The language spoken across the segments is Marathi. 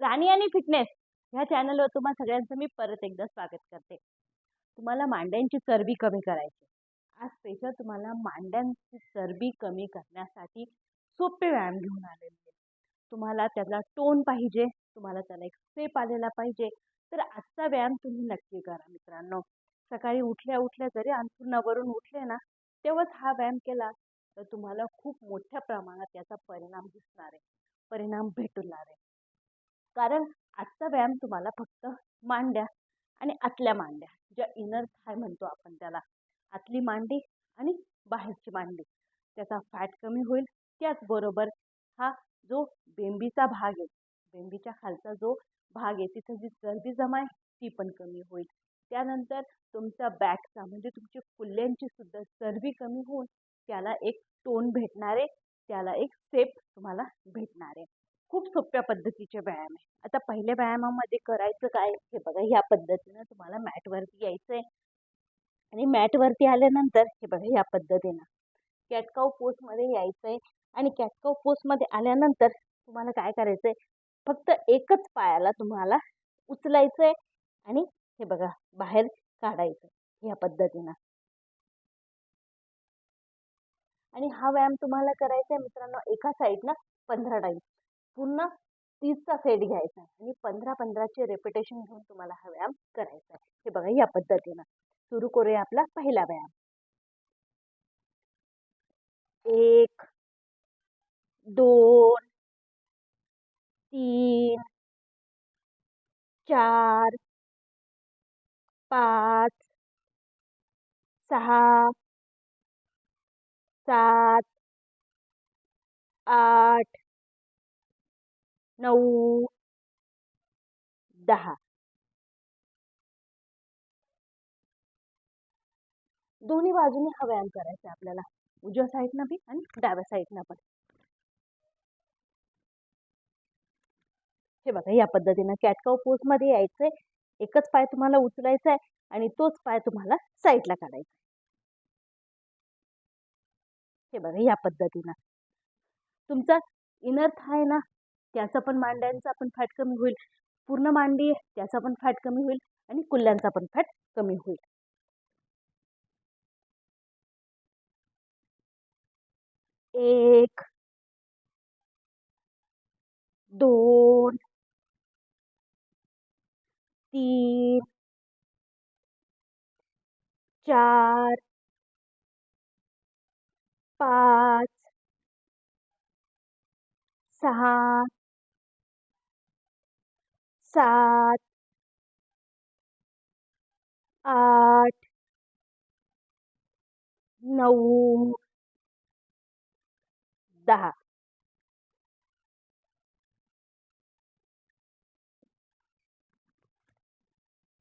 राणी आणि फिटनेस ह्या चॅनलवर तुम्हा सगळ्यांचं मी परत एकदा स्वागत करते. तुम्हाला मांड्यांची चरबी कमी करायची. आज स्पेशल तुम्हाला मांड्यांची चरबी कमी करण्यासाठी सोपे व्यायाम घेऊन आलेले आहे तुम्हाला त्याला टोन पाहिजे तुम्हाला त्याला एक स्टेप आलेला पाहिजे. तर आजचा व्यायाम तुम्ही नक्की करा मित्रांनो. सकाळी उठल्या उठल्या जरी अंथरुणावरून उठले ना तेव्हाच हा व्यायाम केला तर तुम्हाला खूप मोठ्या प्रमाणात याचा परिणाम दिसणार आहे. परिणाम भेटणार आहे. कारण आजचा व्यायाम तुम्हाला फक्त मांड्या आणि आतल्या मांड्या ज्या इनर थाय म्हणतो आपण त्याला. आतली मांडी आणि बाहेरची मांडी. त्याचा फॅट कमी होईल. त्याचबरोबर हा जो बेंबीचा भाग आहे बेंबीच्या खालचा जो भाग आहे तिथं जी चरबी जमा आहे ती पण कमी होईल. त्यानंतर तुमचा बॅकचा म्हणजे तुमची कुल्ल्यांची सुद्धा चरबी कमी होऊन त्याला एक टोन भेटणार आहे त्याला एक सेप तुम्हाला भेटणार. आहे खूप सोप्या पद्धतीचे व्यायाम आहे. आता पहिल्या व्यायामामध्ये करायचं काय? हे बघा ह्या पद्धतीनं तुम्हाला मॅटवरती यायचं आहे आणि मॅटवरती आल्यानंतर हे बघा या पद्धतीनं. कॅटकाव पोस्टमध्ये यायचं आहे आणि कॅटकाव पोस्टमध्ये आल्यानंतर तुम्हाला काय करायचं आहे फक्त एकच पायाला तुम्हाला उचलायचं आहे आणि हे बघा बाहेर काढायचं ह्या पद्धतीनं. आणि हा व्यायाम तुम्हाला करायचा आहे मित्रांनो एका साईडनं पंधरा टाईम पूर्ण तीसचा सेट घ्यायचा आहे आणि पंधरा पंधराचे रेपिटेशन घेऊन तुम्हाला हा व्यायाम करायचा आहे. हे बघा या पद्धतीनं. सुरू करूया आपला पहिला व्यायाम. एक दोन तीन चार पाच सहा सात आठ नऊ दहा. दोन्ही बाजूने हा व्यायाम करायचा आपल्याला. उजव्या साईडनं बी आणि डाव्या साईडनं पण. हे बघा या पद्धतीनं कॅटकाव पोस्ट पोजमध्ये यायचंय. एकच पाय तुम्हाला उचलायचा आहे आणि तोच पाय तुम्हाला साईडला काढायचा हे बघा या पद्धतीनं. तुमचा इनर थाय ना त्याचा पण मांड्यांचा पण फॅट कमी होईल. पूर्ण मांडी त्याचा पण फॅट कमी होईल आणि कुल्ल्यांचा पण फॅट कमी होईल. एक दोन तीन चार पाच सहा सात आठ नऊ दहा.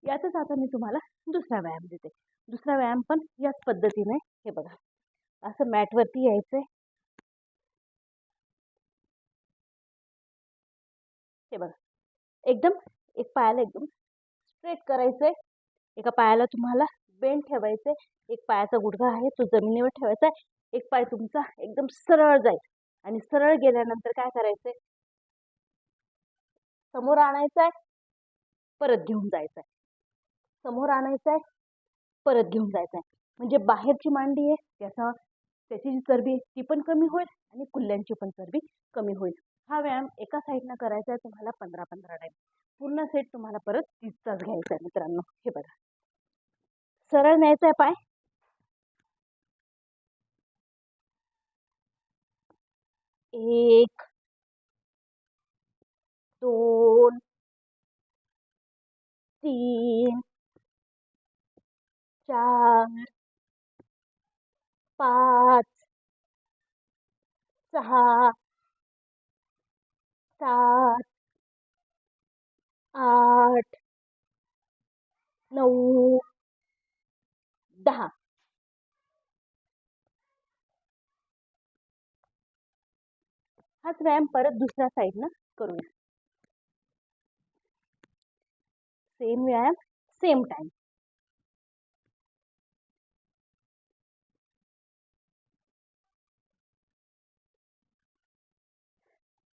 यातच आता मी तुम्हाला दुसरा व्यायाम देते. दुसरा व्यायाम पण याच पद्धतीने हे बघा. असं मॅटवरती यायचंय. हे बघा. एकदम एक पायाला एकदम स्ट्रेट करायचं आहे एका पायाला तुम्हाला बेंड ठेवायचं आहे एक पायाचा गुडघा आहे तो जमिनीवर ठेवायचा आहे एक पाय तुमचा एकदम सरळ जाईल. आणि सरळ गेल्यानंतर काय करायचंय? समोर आणायचं आहे परत घेऊन जायचं आहे समोर आणायचं आहे परत घेऊन जायचं आहे म्हणजे बाहेरची मांडी आहे त्याचा त्याची जी चरबी ती पण कमी होईल आणि कुल्ल्यांची पण चरबी कमी होईल. हा व्यायाम एका साईडनं करायचा आहे तुम्हाला पंधरा पंधरा टाईम पूर्ण सेट तुम्हाला परत तीसचाच घ्यायचा आहे मित्रांनो. हे बघा. सरळ न्यायचा आहे पाय. एक दोन तीन चार पाच सहा सात आठ नऊ दहा. हाच व्यायाम परत दुसऱ्या साईडनं करूया. सेम व्यायाम सेम टाइम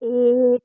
एक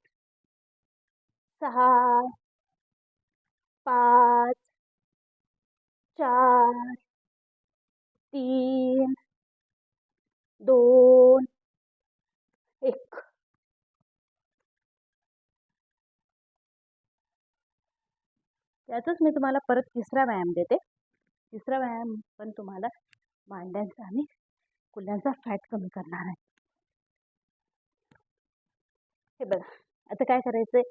सहा पाच चार तीन दोन एक. त्यातच मी तुम्हाला परत तिसरा व्यायाम देते. तिसरा व्यायाम पण तुम्हाला मांड्यांचा आणि कुल्ल्यांचा फॅट कमी करणार आहे. हे बघा आता काय करायचंय?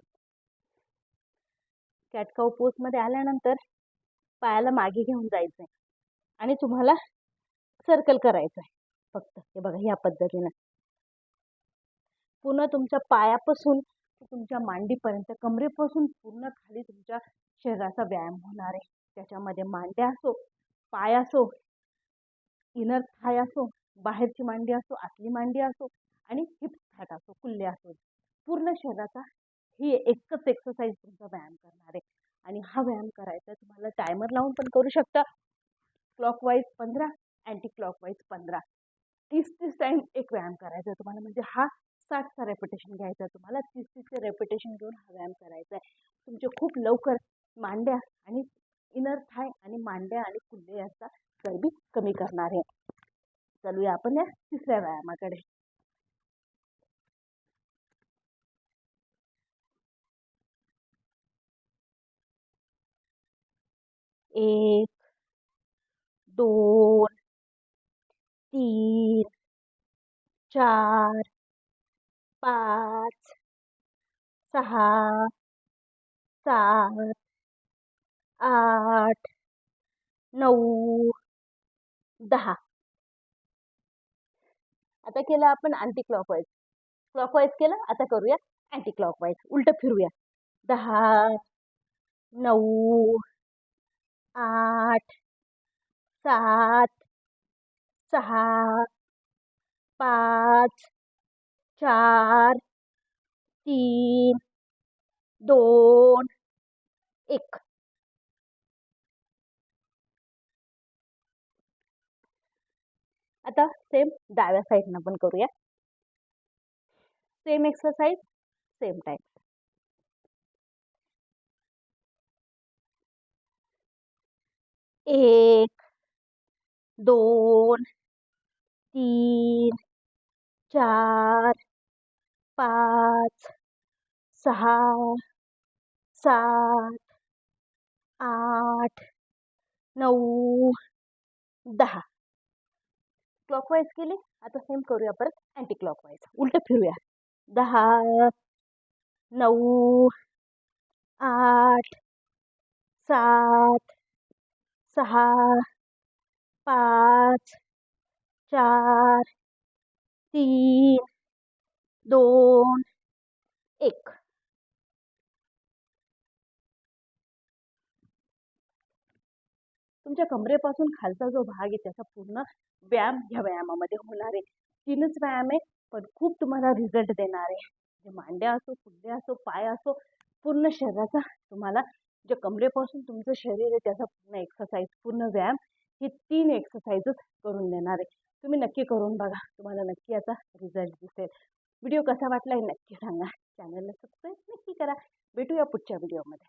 कॅटकाऊ पोस्टमध्ये आल्यानंतर पायाला मागे घेऊन जायचं आहे आणि तुम्हाला सर्कल करायचं आहे फक्त हे बघा ह्या पद्धतीनं. पूर्ण तुमच्या पायापासून तुमच्या मांडीपर्यंत कमरेपासून पूर्ण खाली तुमच्या शरीराचा व्यायाम होणार आहे. त्याच्यामध्ये मांड्या असो पाय असो इनर थाय असो बाहेरची मांडी असो आतली मांडी असो आणि हिप्स फॅट असो कुल्ले असो. पूर्ण शरीराचा ही एकच एक्सरसाइज तुमचा व्यायाम करणार आहे. आणि हा व्यायाम करायचा तुम्हाला टायमर लावून पण करू शकता. क्लॉकवाईज पंधरा अँटी क्लॉकवाईज पंधरा. तीस तीस टाईम एक व्यायाम करायचा तुम्हाला. म्हणजे हा साठचा रेपिटेशन घ्यायचा तुम्हाला. तीस तीसचे रेपिटेशन घेऊन हा व्यायाम करायचा आहे. तुमचे खूप लवकर मांड्या आणि इनर थाय आणि मांड्या आणि कुल्ले यांचा चरबी कमी करणार आहे. चलूया आपण या तिसऱ्या व्यायामाकडे. एक दोन तीन चार पाच सहा सात आठ नऊ दहा. आता केलं आपण अँटी क्लॉकवाईज क्लॉकवाईज केलं आता करूया अँटी क्लॉकवाईज उलटं फिरूया. दहा नऊ आठ, सात सहा पाच, चार, तीन, दोन, एक। आता सेम डाव्या साईडनं पण करूया. सेम एक्सरसाइज सेम टाईम एक दोन तीन चार पाच सहा सात आठ नऊ दहा. क्लॉकवाईज केली. आता सेम करूया परत. अँटी क्लॉकवाईज उलट फिरूया. दहा नऊ आठ सात सहा पाच चार तीन दोन एक. तुमच्या कमरेपासून खालचा जो भाग आहे त्याचा पूर्ण व्यायाम ह्या व्यायामामध्ये होणार आहे. तीनच व्यायाम आहे पण खूप तुम्हाला रिझल्ट देणार आहे. जे मांड्या असो कुंड्या असो पाय असो पूर्ण शरीराचा तुम्हाला जे कमरेपासून तुमचं शरीर आहे त्याचा पूर्ण एक्सरसाइज पूर्ण व्यायाम हे तीन एक्सरसाइजच करून देणार आहे. तुम्ही नक्की करून बघा तुम्हाला नक्की याचा रिझल्ट दिसेल. व्हिडिओ कसा वाटला हे नक्की सांगा. चॅनलला सबस्क्राईब नक्की करा. भेटूया पुढच्या व्हिडिओमध्ये